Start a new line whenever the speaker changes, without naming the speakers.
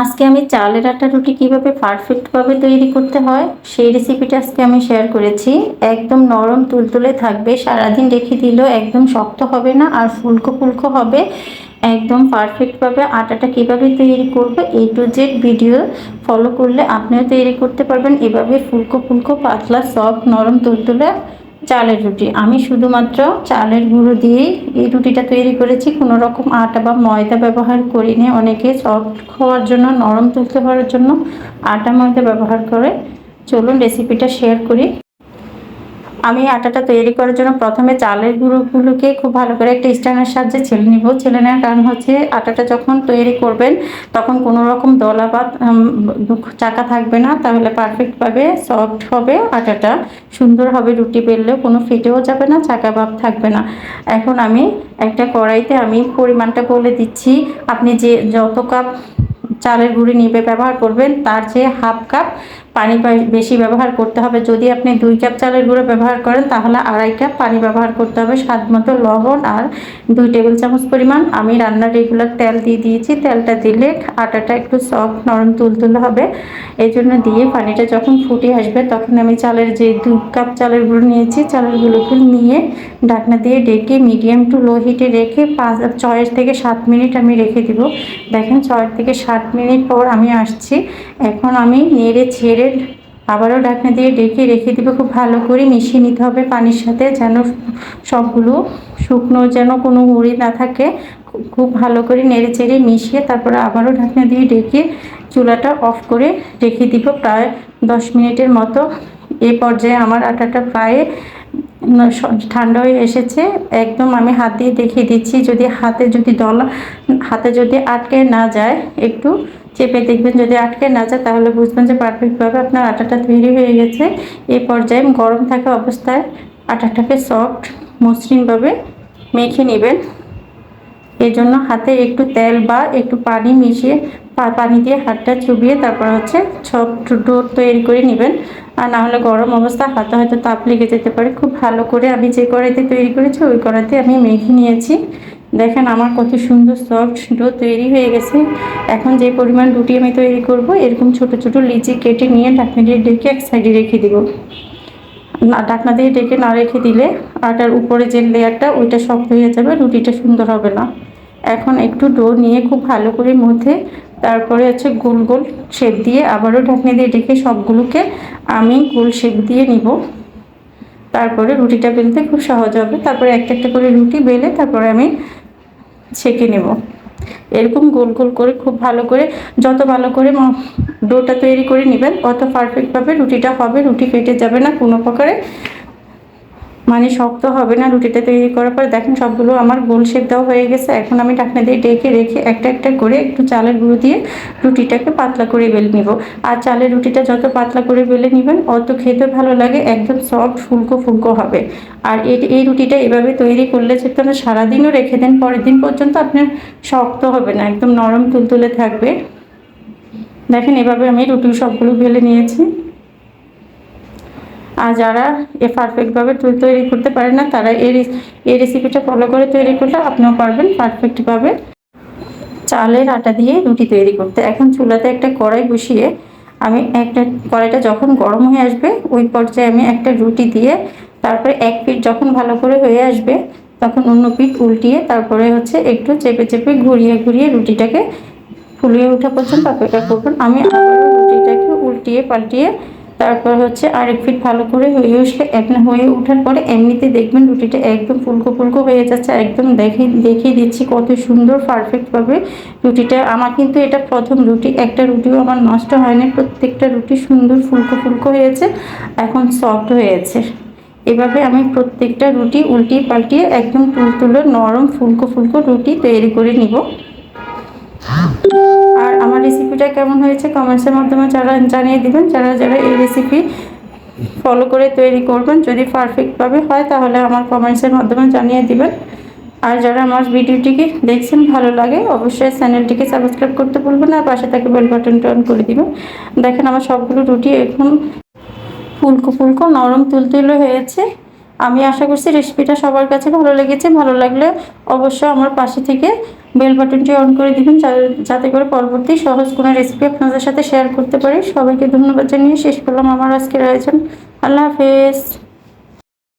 আজকে আমি চালের আটা রুটি কীভাবে পারফেক্টভাবে তৈরি করতে হয়, সেই রেসিপিটা আজকে আমি শেয়ার করেছি। একদম নরম তুলতুলে থাকবে, সারাদিন রেখে দিলেও একদম শক্ত হবে না আর ফুলকো ফুলকো হবে। একদম পারফেক্টভাবে আটাটা কীভাবে তৈরি করবে এই টু জেড ভিডিও ফলো করলে আপনিও তৈরি করতে পারবেন। এভাবে ফুলকো ফুলকো, পাতলা সফট নরম তুলতুলে চালের রুটি। আমি শুধুমাত্র চালের গুঁড়ো দিয়েই এই রুটিটা তৈরি করেছি। কোনো রকম আটা বা ময়দা ব্যবহার করিনি। অনেকে সফট খাওয়ার জন্য, নরম তুলতে হওয়ার জন্য আটা ময়দা ব্যবহার করে। চলুন রেসিপিটা শেয়ার করি। আমি আটাটা তৈরি করার জন্য প্রথমে চালের গুঁড়োগুলোকে খুব ভালো করে একটা স্ট্যান্ডের সাহায্যে ছেলে নিব। ছেলে নেওয়ার কারণ হচ্ছে আটাটা যখন তৈরি করবেন, তখন কোনো রকম দলা বা চাকা থাকবে না। তাহলে পারফেক্টভাবে সফট হবে আটাটা। সুন্দর হবে রুটি বেললেও কোনো ফেটেও যাবে না, চাকা ভাব থাকবে না। এখন আমি একটা কড়াইতে আমি পরিমাণটা বলে দিচ্ছি। আপনি যে যত কাপ চালের গুঁড়ি নিবে, ব্যবহার করবেন। তার চেয়ে হাফ কাপ পানি বেশি ব্যবহার করতে হবে। যদি আপনি দুই কাপ চালের গুঁড়ো ব্যবহার করেন, তাহলে আড়াই কাপ পানি ব্যবহার করতে হবে। স্বাদ মতো লবণ আর দুই টেবিল চামচ পরিমাণ। আমি রান্নার রেগুলার তেল দিয়ে দিয়েছি। তেলটা দিলে আটাটা একটু সফট নরম, তুলতুলে হবে। এই জন্য দিয়ে পানিটা যখন ফুটে আসবে, তখন আমি চালের যে দুই কাপ চালের গুঁড়ো নিয়েছি, চালের গুঁড়োকে নিয়ে ঢাকনা দিয়ে ডেকে মিডিয়াম টু লো হিটে রেখে পাঁচ ছয় থেকে সাত মিনিট আমি রেখে দিব। দেখেন ছয় থেকে সাত মিনিট পর আমি আসছি। এখন আমি নেড়ে ছেড়ে আবারও ঢাকনা দিয়ে ডেকে রেখে দেবে। খুব ভালো করে মিশিয়ে নিতে হবে পানির সাথে যেন সবগুলো শুকনো যেন কোনো মুড়ি না থাকে। খুব ভালো করে নেড়ে চেড়ে মিশিয়ে তারপরে আবারও ঢাকনা দিয়ে ডেকে চুলাটা অফ করে রেখে দিব প্রায় দশ মিনিটের মতো। এ পর্যায়ে আমার আটাটা প্রায় ঠান্ডা হয়ে এসেছে। একদম আমি হাত দিয়ে দেখিয়ে দিচ্ছি, যদি হাতে যদি দলা, হাতে যদি আটকে না যায়, একটু চেপে দেখবেন যদি আটকে না যায়, তাহলে বুঝবেন যে পারফেক্টভাবে আপনার আটাটা তৈরি হয়ে গেছে। এই পর্যায়ে গরম থাকা অবস্থায় আটাটাকে সফট মসৃণভাবে মেখে নেবেন। এর জন্য হাতে একটু তেল বা একটু পানি মিশিয়ে পানি দিয়ে হাতটা চুবিয়ে তারপর হচ্ছে সব ডো তৈরি করে নেবেন। আর না হলে গরম অবস্থা, হাতে হয়তো তাপ লেগে যেতে পারে। খুব ভালো করে আমি যে কড়াইতে তৈরি করেছি, ওই কড়াইতে আমি মেখে নিয়েছি। দেখেন আমার কত সুন্দর সফট ডো তৈরি হয়ে গেছে। এখন যে পরিমাণ রুটি আমি তৈরি করব, এরকম ছোট ছোট লিচি কেটে নিয়ে ঢাকনা দিয়ে ডেকে এক সাইডে রেখে দেবো। না ঢাকনা দিয়ে ডেকে না রেখে দিলে আটার উপরে যে লেয়ারটা, ওইটা শক্ত হয়ে যাবে, রুটিটা সুন্দর হবে না। এখন একটু ডো নিয়ে খুব ভালো করে মধ্যে তারপরে হচ্ছে গোল গোল শেপ দিয়ে আবারও ঢাকনা দিয়ে ডেকে সবগুলোকে আমি গোল শেপ দিয়ে নিব। তারপরে রুটিটা বেলতে খুব সহজ হবে। তারপরে একটা একটা করে রুটি বেলে তারপরে আমি ছেঁকে নেব। এরকম গোল গোল করে খুব ভালো করে, যত ভালো করে ডোটা তৈরি করে নেবেন। অত পারফেক্টভাবে রুটিটা হবে, রুটি ফেটে যাবে না কোনো প্রকারে। মানে শক্ত হবে না রুটিটা তৈরি করার পর। দেখেন সবগুলো আমার গোল শেপ দেওয়া হয়ে গেছে। এখন আমি ঢাকনা দিয়ে ডেকে রেখে একটা একটা করে একটু চালের গুঁড়ো দিয়ে রুটিটাকে পাতলা করে বেলে নিব। আর চালের রুটিটা যত পাতলা করে বেলে নেবেন, অত খেতে ভালো লাগে, একদম সফট ফুলকো ফুলকো হবে। আর এই রুটিটা এভাবে তৈরি করলে যদি আপনি সারাদিনও রেখে দেন, পরের দিন পর্যন্ত আপনার শক্ত হবে না, একদম নরম তুলতুলে থাকবে। দেখেন, এভাবে আমি রুটি সবগুলো বেলে নিয়েছি। আর যারা এ পারফেক্টভাবে তৈরি করতে পারে না, তারা এই এই রেসিপিটা ফলো করে তৈরি করলে আপনিও পারবেন পারফেক্টভাবে চালের আটা দিয়ে রুটি তৈরি করতে। এখন চুলাতে একটা কড়াই বসিয়ে আমি একটা, কড়াইটা যখন গরম হয়ে আসবে, ওই পর্যায়ে আমি একটা রুটি দিয়ে তারপরে এক পিঠ যখন ভালো করে হয়ে আসবে, তখন অন্য পিঠ উল্টিয়ে তারপরে হচ্ছে একটু চেপে চেপে ঘুরিয়ে ঘুরিয়ে রুটিটাকে ফুলিয়ে ওঠা পর্যন্ত অপেক্ষা করবেন। আমি রুটিটাকে উল্টিয়ে পাল্টিয়ে, তারপর হচ্ছে আরেক ফিট ভালো করে হয়ে উঠলে এমনি হয়ে ওঠার পরে এমনিতে দেখবেন রুটিটা একদম ফুলকো ফুলকো হয়ে যাচ্ছে। একদম দেখে দেখিয়ে দিচ্ছি কত সুন্দর পারফেক্টভাবে রুটিটা। আমার কিন্তু এটা প্রথম রুটি। একটা রুটিও আমার নষ্ট হয়নি। প্রত্যেকটা রুটি সুন্দর ফুলকো ফুলকো হয়েছে। এখন সফট হয়েছে। এভাবে আমি প্রত্যেকটা রুটি উল্টিয়ে পাল্টিয়ে একদম তুলতুলো নরম ফুলকো ফুলকো রুটি তৈরি করে নিব। আর আমার রেসিপিটা কেমন হয়েছে কমেন্টসের মাধ্যমে যারা জানিয়ে দিবেন, যারা যারা এই রেসিপি ফলো করে তৈরি করবেন, যদি পারফেক্টভাবে হয় তাহলে আমার কমেন্টসের মাধ্যমে জানিয়ে দিবেন। আর যারা আমার ভিডিওটিকে দেখছেন ভালো লাগে, অবশ্যই চ্যানেলটিকে সাবস্ক্রাইব করতে ভুলবেন আর পাশে থাকে বেল বাটনটা অন করে দিবেন। দেখেন আমার সবগুলো রুটি এখন ফুলকো ফুলকো নরম তুলতুলে হয়েছে। আমি আশা করছি রেসিপিটা সবার কাছে ভালো লেগেছে। ভালো লাগলে অবশ্যই আমার পাশে থেকে বেল বাটনটি অন করে দিবেন যাতে করে পরবর্তী সহজ কোনো রেসিপি আপনাদের সাথে শেয়ার করতে পারি। সবাইকে ধন্যবাদ জানিয়ে শেষ করলাম। আমার আজকের আয়োজন আল্লাহ হাফেজ।